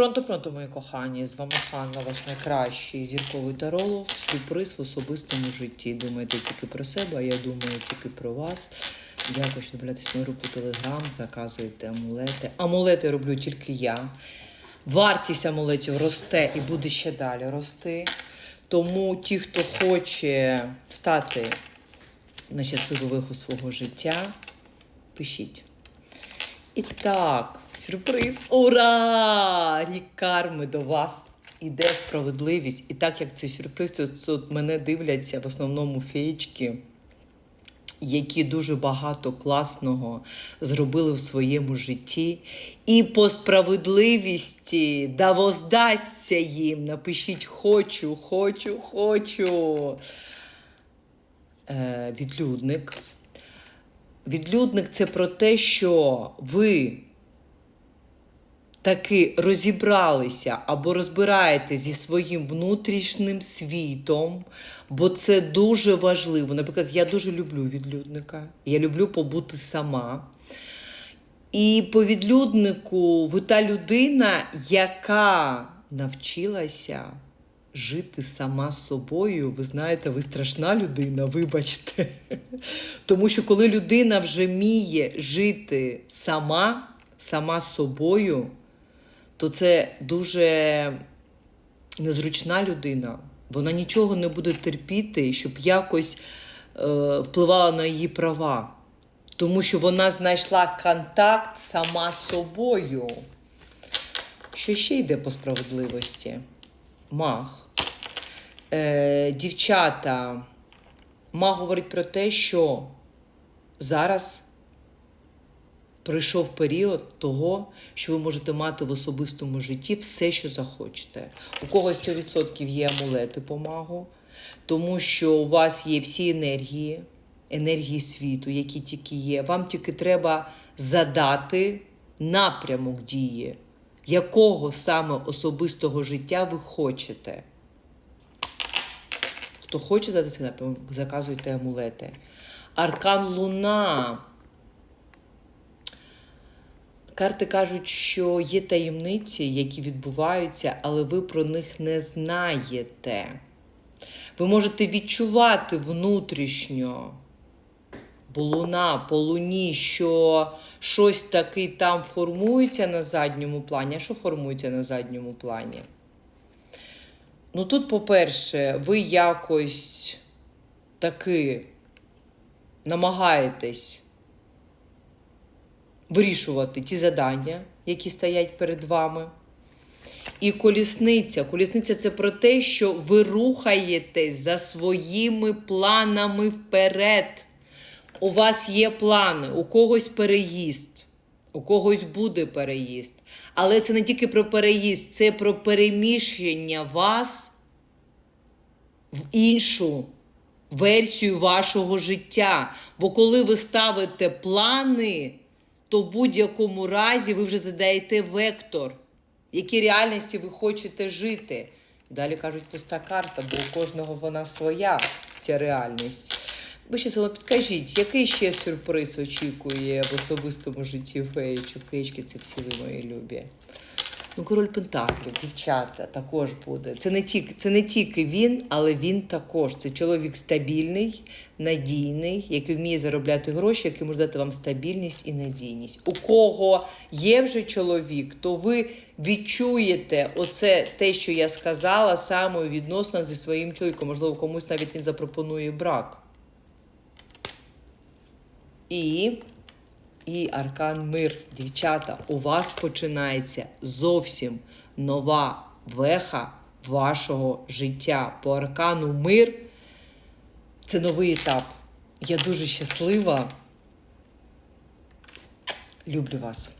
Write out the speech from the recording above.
Пронто, пронто, мої кохані, з вами Ханна, ваш найкращий зірковий таролог, сюрприз в особистому житті. Думаєте тільки про себе, а я думаю тільки про вас. Дякую, що дивляєтесь мою групу Телеграм, заказуєте амулети. Амулети роблю тільки я. Вартість амулетів росте і буде ще далі рости. Тому ті, хто хоче стати на щасливий виход свого життя, пишіть. І так, сюрприз! Ура! Рік карми до вас. Іде справедливість. І так як це сюрприз, то тут мене дивляться в основному феєчки, які дуже багато класного зробили в своєму житті. І по справедливості да воздасться їм. Напишіть хочу, хочу, хочу. Е, відлюдник. Відлюдник це про те, що ви таки розібралися або розбираєте зі своїм внутрішнім світом, бо це дуже важливо. Наприклад, я дуже люблю відлюдника, я люблю побути сама. І по відлюднику ви та людина, яка навчилася жити сама з собою. Ви знаєте, ви страшна людина, вибачте. Тому що коли людина вже вміє жити сама, сама з собою, то це дуже незручна людина. Вона нічого не буде терпіти, щоб якось е, впливала на її права. Тому що вона знайшла контакт сама з собою. Що ще йде по справедливості? Мах. Е, дівчата, маг говорить про те, що зараз прийшов період того, що ви можете мати в особистому житті все, що захочете. У когось 100% є амулети по магу, тому що у вас є всі енергії, енергії світу, які тільки є. Вам тільки треба задати напрямок дії, якого саме особистого життя ви хочете. Хто хоче задати цей напрямок, заказуйте амулети. Аркан Луна. Карти кажуть, що є таємниці, які відбуваються, але ви про них не знаєте. Ви можете відчувати внутрішньо, луна по луні, що щось таки там формується на задньому плані. А що формується на задньому плані? Ну тут, по-перше, ви якось таки намагаєтесь вирішувати ті завдання, які стоять перед вами. І колісниця. Колісниця це про те, що ви рухаєтесь за своїми планами вперед. У вас є плани, у когось переїзд, у когось буде переїзд. Але це не тільки про переїзд, це про переміщення вас в іншу версію вашого життя. Бо коли ви ставите плани, то в будь-якому разі ви вже задаєте вектор, в якій реальності ви хочете жити. Далі кажуть, пуста карта, бо у кожного вона своя, ця реальність. Ви ще саме підкажіть, який ще сюрприз очікує в особистому житті феєчок? Феєчки це всі ви мої любі. Ну, король Пентаклів, дівчата, також буде. Це не тільки, це не тільки він, але він також. Це чоловік стабільний, надійний, який вміє заробляти гроші, який може дати вам стабільність і надійність. У кого є вже чоловік, то ви відчуєте оце те, що я сказала, саме у відносинах зі своїм чоловіком. Можливо, комусь навіть він запропонує брак. І і аркан мир. Дівчата, у вас починається зовсім нова веха вашого життя. По аркану мир це новий етап. Я дуже щаслива. Люблю вас.